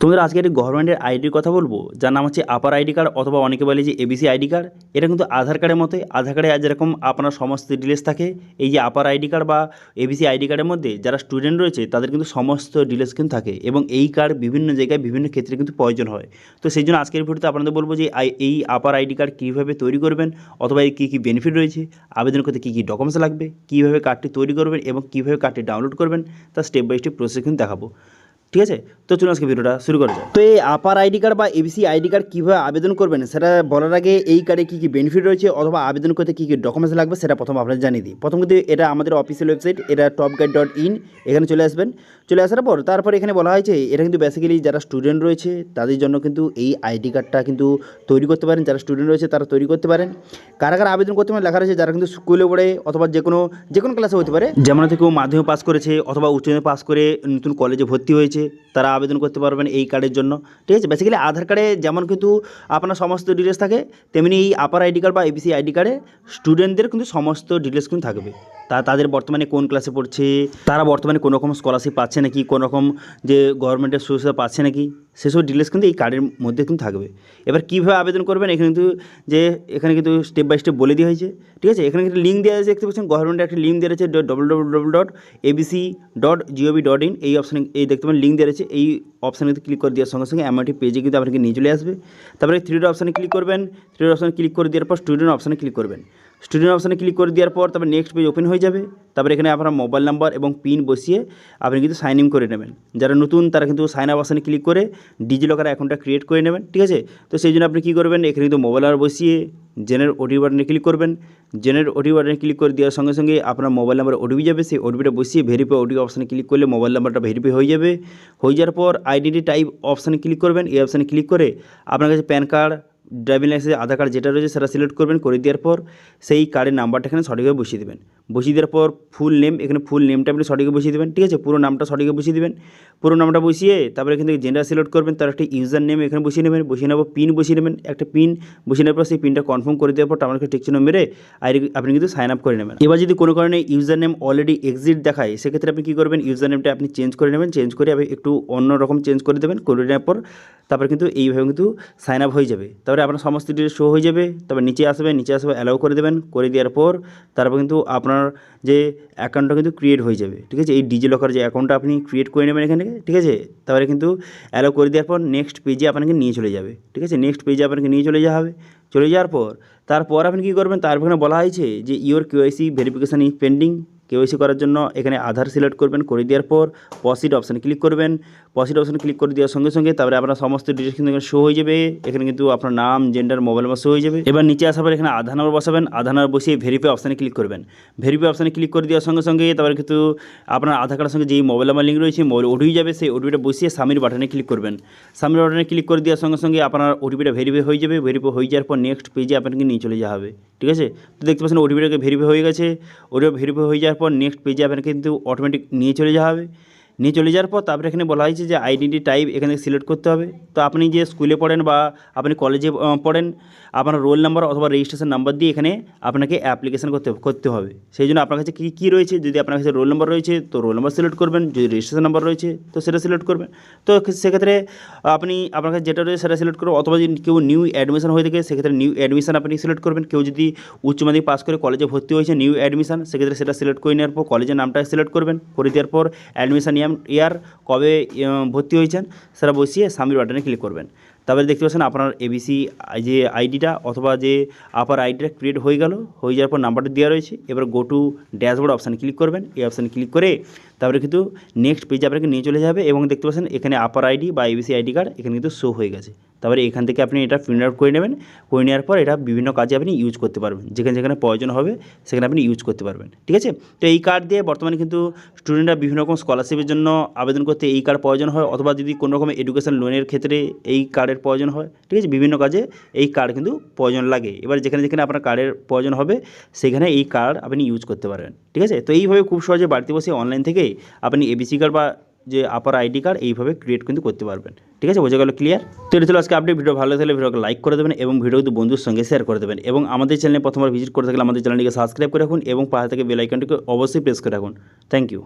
তোমাদের আজকে একটি গভর্নমেন্টের আইডির কথা বলব, যার নাম হচ্ছে আপার আইডি কার্ড অথবা অনেকে বলে যে এবিসি আইডি কার্ড এটা কিন্তু আধার কার্ডের মতোই। আধার কার্ডে যেরকম আপনার সমস্ত ডিটেলস থাকে, এই যে আপার আইডি কার্ড বা এবিসি আইডি কার্ডের মধ্যে যারা স্টুডেন্ট রয়েছে, তাদের কিন্তু সমস্ত ডিটেলস কিন্তু থাকে এবং এই কার্ড বিভিন্ন জায়গায় বিভিন্ন ক্ষেত্রে কিন্তু প্রয়োজন হয়। তো সেই জন্য আজকের ভিডিওতে আপনাদের বলব যে এই আপার আইডি কার্ড কীভাবে তৈরি করবেন, অথবা এর কী কী বেনিফিট রয়েছে, আবেদন করতে কী কী ডকুমেন্টস লাগবে, কীভাবে কার্ডটি তৈরি করবেন এবং কীভাবে কার্ডটি ডাউনলোড করবেন তার স্টেপ বাই স্টেপ প্রসেস কিন্তু দেখাবো। ঠিক আছে? তো চলুন আজকে ভিডিওটা শুরু করা যায় তো এই আপার আইডি কার্ড বা এবিসি আইডি কার্ড কীভাবে আবেদন করবেন, সেটা বলার আগে এই কার্ডে কী কী বেনিফিট রয়েছে অথবা আবেদন করতে কী কী ডকুমেন্টস লাগবে, সেটা প্রথম আপনাদের জানিয়ে দিই। প্রথম কিন্তু এটা আমাদের অফিসিয়াল ওয়েবসাইট এটা টপ গাইড ডট ইন এখানে চলে আসবেন। চলে আসার পর তারপর এখানে বলা হয়েছে, এটা কিন্তু বেসিক্যালি যারা স্টুডেন্ট রয়েছে, তাদের জন্য কিন্তু এই আইডি কার্ডটা কিন্তু তৈরি করতে পারেন। যারা স্টুডেন্ট রয়েছে, তারা তৈরি করতে পারেন। কারা কারা আবেদন করতে পারেন, লেখা রয়েছে যারা কিন্তু স্কুলে পড়ে অথবা যে কোনো যে কোনো ক্লাসে হতে পারে। যেমন থেকে মাধ্যমিক পাস করেছে অথবা উচ্চ পাস করে নতুন কলেজে ভর্তি হয়েছে। তারা আবেদন করতে পারবেন এই কার্ডের জন্য। ঠিক আছে? বেসিক্যালি আধার কার্ডে যেমন কিন্তু আপনার সমস্ত ডিটেলস থাকে, তেমনি এই আপার আইডি কার্ড বা এবিসি আইডি কার্ডে স্টুডেন্টদের কিন্তু সমস্ত ডিটেলস কিন্তু থাকবে। তা তাদের বর্তমানে কোন ক্লাসে পড়ছে, তারা বর্তমানে কোনো রকম স্কলারশিপ পাচ্ছে নাকি, কোনো রকম যে গভর্নমেন্টের সুবিধা পাচ্ছে নাকি? সেসব ডিটেলস কিন্তু এই কার্ডের মধ্যে কিন্তু থাকবে। এবার কীভাবে আবেদন করবেন, এখানে কিন্তু যে, এখানে কিন্তু স্টেপ বাই স্টেপ বলে দেওয়া হয়েছে, ঠিক আছে? এখানে কিন্তু লিঙ্ক দেওয়া আছে, দেখতে পাচ্ছেন? গভর্নমেন্টের একটা লিঙ্ক দেওয়া আছে double double double dot ABC dot GOV dot in এই অপশানে এই দেখতে পাবেন লিঙ্ক দেওয়া আছে এই অপশানে কিন্তু ক্লিক করে দেওয়ার সঙ্গে সঙ্গে এমআইটি পেজে কিন্তু আপনাকে নিয়ে চলে আসবে। তারপরে থ্রি অপশানে ক্লিক করবেন। থ্রি ডট অপশানে ক্লিক করে দেওয়ার পর স্টুডেন্ট অপশানে ক্লিক করবেন। স্টুডেন্ট অপশানে ক্লিক করে দেওয়ার পর তারপর নেক্সট পেজ ওপেন হয়ে যাবে। তারপরে এখানে আপনার মোবাইল নাম্বার এবং পিন বসিয়ে আপনি কিন্তু সাইন ইন করে নেবেন। যারা নতুন, তারা কিন্তু সাইন আপ অপশানে ক্লিক করে ডিজি লকার অ্যাকাউন্টটা ক্রিয়েট করে নেবেন। ঠিক আছে? তো সেই জন্য আপনি কী করবেন? এখানে কিন্তু মোবাইল নাম্বার বসিয়ে জেনের ওটিপি বাটনে ক্লিক করবেন। জেনের ওটিপি বাটনে ক্লিক করে দেওয়ার সঙ্গে সঙ্গে আপনার মোবাইল নাম্বার ওটিপি যাবে, সেই ওটিপিটা বসিয়ে ভেরিফাই ওটিপি অপশানে ক্লিক করলে মোবাইল নাম্বারটা ভেরিফাই হয়ে যাবে। হয়ে যাওয়ার পর আইডেন্টি টাইপ অপশানে ক্লিক করবেন। এই অপশানে ক্লিক করে আপনার কাছে PAN card driving licence Aadhaar card যেটা রয়েছে সেটা সিলেক্ট করবেন। করে দেওয়ার পর সেই কার্ডের নাম্বারটা এখানে সঠিকভাবে বসিয়ে দেবেন। বসিয়ে দেওয়ার পর ফুল নেম এখানে ফুল নেমটা আপনি সঠিকভাবে বসিয়ে দেবেন, ঠিক আছে? পুরো নামটা সঠিকভাবে বসিয়ে দেবেন। পুরো নামটা বসিয়ে তারপরে এখান থেকে জেন্ডার সিলেক্ট করবেন, তার একটা ইউজার নেম এখানে বসিয়ে নেবেন, বসিয়ে নেব পিন বসিয়ে নেবেন, একটা পিন বসিয়ে নেওয়ার পর সেই পিনটা কনফার্ম করে দেওয়ার পর আমাকে টেক চিহ্ন মেরে আইডি আপনি কিন্তু সাইন আপ করে নেবেন। এবার যদি কোনো কারণে ইউজার নেম অলরেডি এক্সিট দেখায়, সেক্ষেত্রে আপনি কী করবেন? ইউজার নেমটা আপনি চেঞ্জ করে নেবেন চেঞ্জ করে একটু অন্য রকম চেঞ্জ করে দেবেন, করে নেওয়ার পর তারপরে কিন্তু এইভাবে কিন্তু সাইন আপ হয়ে যাবে। তারপরে আপনার সমস্ত ডিটেল শো হয়ে যাবে, তারপর নিচে আসবে নিচে আসবে অ্যালাউ করে দেবেন, করে দেওয়ার পর তারপর কিন্তু আপনার যে অ্যাকাউন্টটা কিন্তু ক্রিয়েট হয়ে যাবে, ঠিক আছে? এই ডিজি লকার যে অ্যাকাউন্টটা আপনি ক্রিয়েট করে নেবেন এখান থেকে, ঠিক আছে? তাহলে কিন্তু অ্যালো করে দেওয়ার পর নেক্সট পেজে আপনাকে নিয়ে চলে যাবে, ঠিক আছে? নেক্সট পেজে আপনাকে নিয়ে চলে যাওয়া হবে চলে যাওয়ার পর, তারপর আপনি কী করবেন? তারপর বলা হয়েছে যে your KYC verification is pending KYC করার জন্য এখানে আধার সিলেক্ট করবেন, করে দেওয়ার পর পসিট অপশানে ক্লিক করবেন। পসিট অপশানে ক্লিক করে দেওয়ার সঙ্গে সঙ্গে তারপরে আপনার সমস্ত ডিটেলস কিন্তু এখানে শো হয়ে যাবে। এখানে কিন্তু আপনার নাম জেন্ডার মোবাইল নাম্বার শো হয়ে যাবে। এবার নিচে আসার পর এখানে আধার নাম্বার বসাবেন। আধার নাম্বার বসিয়ে ভেরিফাই অপশানে ক্লিক করবেন। ভেরিফাই অপশানে ক্লিক করে দেওয়ার সঙ্গে সঙ্গে তারপরে কিন্তু আপনার আধার কার্ডের সঙ্গে যেই মোবাইল নাম্বার লিঙ্ক রয়েছে মোবাইল ওটিপি যাবে, সেই ওটিপিটা বসিয়ে সামির বাটনে ক্লিক করবেন। সামির বাটনে ক্লিক করে দেওয়ার সঙ্গে সঙ্গে আপনার ওটিপিটা ভেরিফাই হয়ে যাবে। ভেরিফাই হয়ে যাওয়ার পর নেক্সট পেজে আপনাকে নিয়ে চলে যাওয়া হবে। ঠিক আছে? তো দেখতে পাচ্ছেন ওটিপিটাকে ভেরিফাই হয়ে গেছে। ওটিপি ভেরিফাই হয়ে যাওয়ার পর নেক্সট পেজে আপনাকে কিন্তু অটোমেটিক নিয়ে চলে যাওয়া হবে। নিয়ে চলে যাওয়ার পর তারপরে এখানে বলা হয়েছে যে আইডেন্টি টাইপ এখানে সিলেক্ট করতে হবে। তো আপনি যে স্কুলে পড়েন বা আপনি কলেজে পড়েন, আপনার রোল নাম্বার অথবা রেজিস্ট্রেশন নাম্বার দিয়ে এখানে আপনাকে অ্যাপ্লিকেশন করতে করতে হবে। সেই জন্য আপনার কাছে কী কী রয়েছে? যদি আপনার কাছে রোল নাম্বার রয়েছে, তো রোল নাম্বার সিলেক্ট করবেন। যদি রেজিস্ট্রেশন নাম্বার রয়েছে, তো সেটা সিলেক্ট করবেন। তো সেক্ষেত্রে আপনি, আপনার কাছে যেটা রয়েছে সেটা সিলেক্ট করবেন অথবা যদি কেউ নিউ অ্যাডমিশন হয়ে থাকে, সেক্ষেত্রে নিউ অ্যাডমিশন আপনি সিলেক্ট করবেন। কেউ যদি উচ্চ মাধ্যমিক পাস করে কলেজে ভর্তি হয়েছে নিউ অ্যাডমিশন সেক্ষেত্রে সেটা সিলেক্ট করে নেওয়ার পর কলেজের নামটা সিলেক্ট করবেন। করে দেওয়ার পর অ্যাডমিশন ইয়ার কবে ভর্তি হয়েছেন, সেটা বসিয়ে সামির বাটনে ক্লিক করবেন। তারপরে দেখতে পাচ্ছেন আপনার এবিসি যে আইডিটা অথবা যে আপার আইডিটা ক্রিয়েট হয়ে গেল, হয়ে যাওয়ার পর নাম্বারটা দেওয়া রয়েছে। এবার গো টু ড্যাশবোর্ড অপশানে ক্লিক করবেন। এই অপশানে ক্লিক করে তারপরে কিন্তু নেক্সট পেজে আপনাকে নিয়ে চলে যাবে এবং দেখতে পাচ্ছেন এখানে আপার আইডি বা এবিসি আইডি কার্ড এখানে কিন্তু শো হয়ে গেছে। তারপরে এখান থেকে আপনি এটা প্রিন্ট আউট করে নেবেন। করে নেওয়ার পর এটা বিভিন্ন কাজে আপনি ইউজ করতে পারবেন। যেখানে যেখানে প্রয়োজন হবে, সেখানে আপনি ইউজ করতে পারবেন। ঠিক আছে? তো এই কার্ড দিয়ে বর্তমানে কিন্তু স্টুডেন্টরা বিভিন্ন রকম স্কলারশিপের জন্য আবেদন করতে এই কার্ড প্রয়োজন হয়, অথবা যদি কোনো রকম এডুকেশন লোনের ক্ষেত্রে এই কার্ডের প্রয়োজন হয়, ঠিক আছে? বিভিন্ন কাজে এই কার্ড কিন্তু প্রয়োজন লাগে। এবার যেখানে যেখানে আপনার কার্ডের প্রয়োজন হবে, সেখানে এই কার্ড আপনি ইউজ করতে পারবেন। ঠিক আছে? তো এইভাবে খুব সহজে বাড়িতে বসে অনলাইন থেকে আপনি এবিসি কার্ড বা যে আপার আইডি কার্ড এইভাবে ক্রিয়েট কিন্তু করতে পারবেন। ঠিক আছে? বোঝা গেল ক্লিয়ার তো এটা ছিল আজকে আপডেট ভিডিও ভালো লাগলে ভিডিওকে লাইক করে দেবেন এবং ভিডিও কিন্তু বন্ধুর সঙ্গে শেয়ার করে দেবেন এবং আমাদের চ্যানেলে প্রথমবার ভিজিট করে থাকলে আমাদের চ্যানেলটিকে সাবস্ক্রাইব করে রাখুন এবং পাশে থেকে বেল আইকনটিকে অবশ্যই প্রেস করে রাখুন। Thank you